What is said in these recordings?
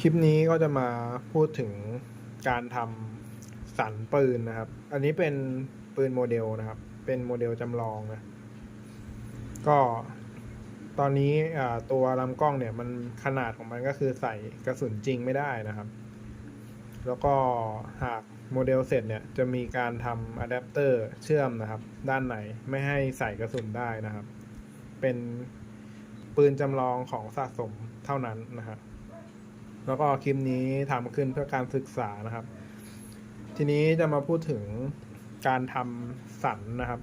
คลิปนี้ก็จะมาพูดถึงการทำสันปืนนะครับ อันนี้เป็นปืนโมเดลนะครับ เป็นโมเดลจำลองนะ ก็ตอนนี้ตัวลำกล้องเนี่ยมันขนาดของมันก็คือใส่กระสุนจริงไม่ได้นะครับ แล้วก็หากโมเดลเสร็จเนี่ยจะมีการทำอะแดปเตอร์เชื่อมนะครับ ด้านไหนไม่ให้ใส่กระสุนได้นะครับ เป็นปืนจำลองของสะสมเท่านั้นนะครับ แล้วก็คลิปนี้ทำขึ้นเพื่อการศึกษานะครับ ทีนี้จะมาพูดถึงการทำสันนะครับ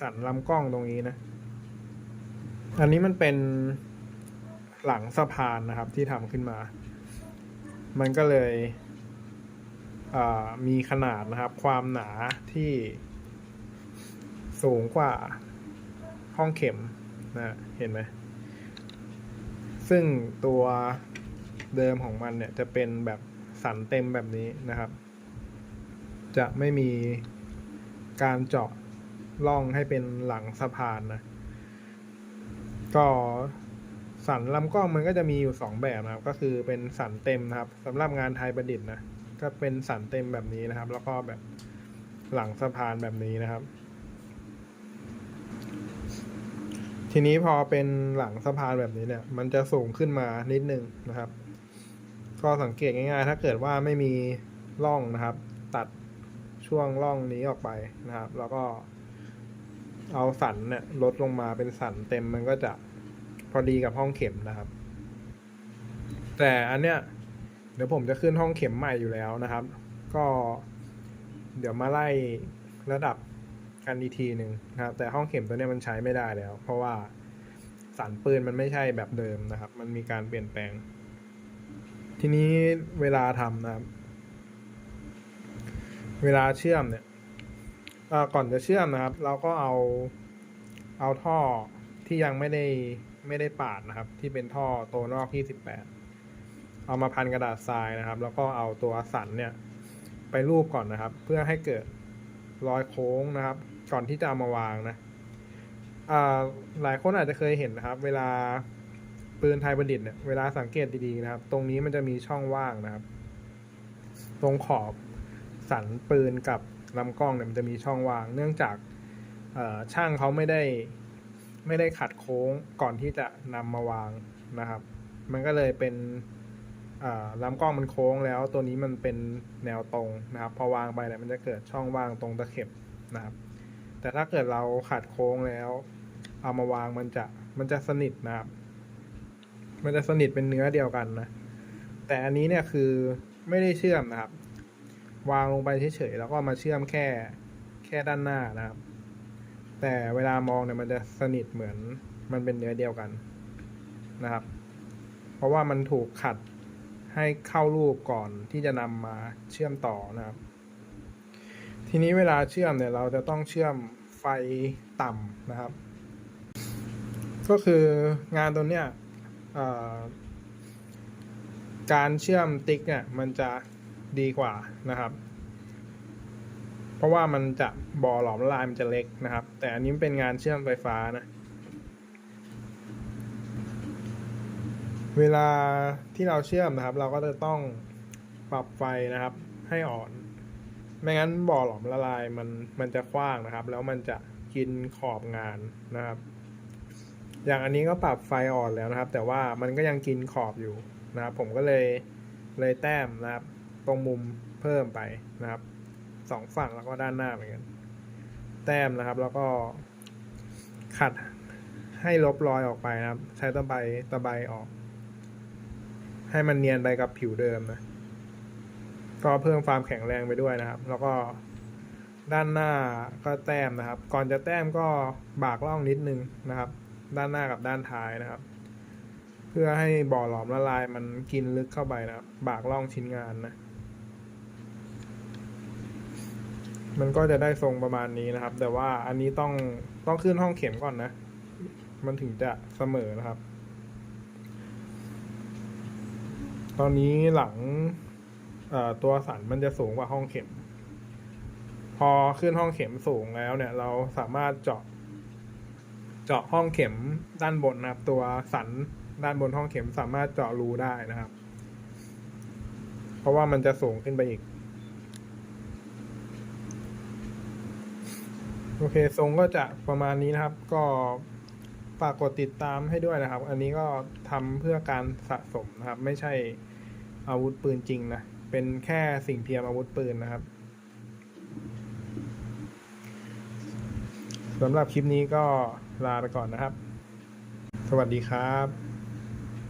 สันลำกล้องตรงนี้นะ อันนี้มันเป็นหลังสะพานนะครับที่ทำขึ้นมา มันก็เลยมีขนาดนะครับ ความหนาที่สูงกว่าห้องเข็มนะเห็นไหม ซึ่งตัว เดิมของมันเนี่ยจะเป็นแบบสันเต็มแบบนี้นะครับ จะไม่มีการเจาะร่องให้เป็นหลังสะพานนะ ก็สันลำกล้องมันก็จะมีอยู่สองแบบนะครับ ก็คือเป็นสันเต็มนะครับสำหรับงานไทยประดิษฐ์นะก็เป็นสันเต็มแบบนี้นะครับ แล้วก็แบบหลังสะพานแบบนี้นะครับ ทีนี้พอเป็นหลังสะพานแบบนี้เนี่ย มันจะสูงขึ้นมานิดนึงนะครับ ก็สังเกตง่ายๆ ถ้าเกิดว่าไม่มีร่องนะครับ ตัดช่วงร่องนี้ออกไปนะครับ แล้วก็ เอาสันเนี่ยลดลงมาเป็นสันเต็มมันก็จะพอดีกับห้องเข็มนะครับ แต่อันเนี้ยเดี๋ยวผมจะขึ้นห้องเข็มใหม่อยู่แล้วนะครับ ก็เดี๋ยวมาไล่ระดับกันอีกทีหนึ่งนะครับแต่ห้องเข็มตัวเนี้ยมันใช้ไม่ได้แล้ว เพราะว่าสันปืนมันไม่ใช่แบบเดิมนะครับ มันมีการเปลี่ยนแปลง ทีนี้เวลาทำนะครับ เวลาเชื่อมเนี่ยก่อนจะเชื่อมนะครับ เราก็เอาเอาท่อที่ยังไม่ได้ไม่ได้ปาดนะครับ ที่เป็นท่อตัวนอกที่18เอามาพันกระดาษทรายนะครับ แล้วก็เอาตัวสันเนี่ยไปรูปก่อนนะครับ เพื่อให้เกิดรอยโค้งนะครับ ก่อนที่จะเอามาวางนะหลายคนอาจจะเคยเห็นนะครับ เวลา ปืนไทยประดิษฐ์เนี่ยเวลาสังเกตดีๆนะครับ ตรงนี้มันจะมีช่องว่างนะครับ ตรงขอบสันปืนกับลำกล้องเนี่ยมันจะมีช่องว่าง เนื่องจากช่างเขาไม่ได้ไม่ได้ขัดโค้งก่อนที่จะนำมาวางนะครับ มันก็เลยเป็นลำกล้องมันโค้งแล้ว ตัวนี้มันเป็นแนวตรงนะครับ พอวางไปเนี่ยมันจะเกิดช่องว่างตรงตะเข็บนะครับ แต่ถ้าเกิดเราขัดโค้งแล้ว เอามาวางมันจะมันจะสนิทนะครับ มันจะสนิทเป็นเนื้อเดียวกันนะ แต่อันนี้เนี่ยคือไม่ได้เชื่อมนะครับ วางลงไปเฉยๆแล้วก็มาเชื่อมแค่แค่ด้านหน้านะครับ แต่เวลามองเนี่ยมันจะสนิทเหมือนมันเป็นเนื้อเดียวกันนะครับ เพราะว่ามันถูกขัดให้เข้ารูปก่อนที่จะนำมาเชื่อมต่อนะครับ ทีนี้เวลาเชื่อมเนี่ยเราจะต้องเชื่อมไฟต่ำนะครับ ก็คืองานตัวเนี้ย การเชื่อมติ๊กเนี่ยมันจะดีกว่านะครับ เพราะว่ามันจะบ่อหลอมละลายมันจะเล็กนะครับ แต่อันนี้เป็นงานเชื่อมไฟฟ้านะเวลาที่เราเชื่อมนะครับ เราก็จะต้องปรับไฟนะครับให้อ่อน ไม่งั้นบ่อหลอมละลายมันมันจะกว้างนะครับ แล้วมันจะกินขอบงานนะครับ อย่างอันนี้ก็ปรับไฟอ่อนแล้วนะครับ แต่ว่ามันก็ยังกินขอบอยู่นะครับผมก็เลยเลยแต้มนะครับ ตรงมุมเพิ่มไปนะครับสองฝั่งแล้วก็ด้านหน้าเหมือนกันแต้มนะครับ แล้วก็ขัดให้ลบรอยออกไปนะครับ ใช้ตะไบตะไบออก ให้มันเนียนไปกับผิวเดิมนะก็เพิ่มความแข็งแรงไปด้วยนะครับ แล้วก็ด้านหน้าก็แต้มนะครับ ก่อนจะแต้มก็บากล่องนิดนึงนะครับ ด้านหน้ากับด้านท้ายนะครับ เพื่อให้บ่อหลอมละลายมันกินลึกเข้าไปนะครับ บากล่องชิ้นงานนะ มันก็จะได้ทรงประมาณนี้นะครับ แต่ว่าอันนี้ต้องต้องขึ้นห้องเข็มก่อนนะ มันถึงจะเสมอนะครับ ตอนนี้หลังตัวสันมันจะสูงกว่าห้องเข็ม พอขึ้นห้องเข็มสูงแล้วเนี่ย เราสามารถเจาะ เจาะห้องเข็มด้านบนนะครับ ตัวสันด้านบนห้องเข็มสามารถเจาะรูได้นะครับ เพราะว่ามันจะสูงขึ้นไปอีก โอเค ทรงก็จะประมาณนี้นะครับ ก็ฝากกดติดตามให้ด้วยนะครับ อันนี้ก็ทำเพื่อการสะสมนะครับ ไม่ใช่อาวุธปืนจริงนะ เป็นแค่สิ่งเทียมอาวุธปืนนะครับ สำหรับคลิปนี้ก็ลาไปก่อนนะครับ สวัสดีครับ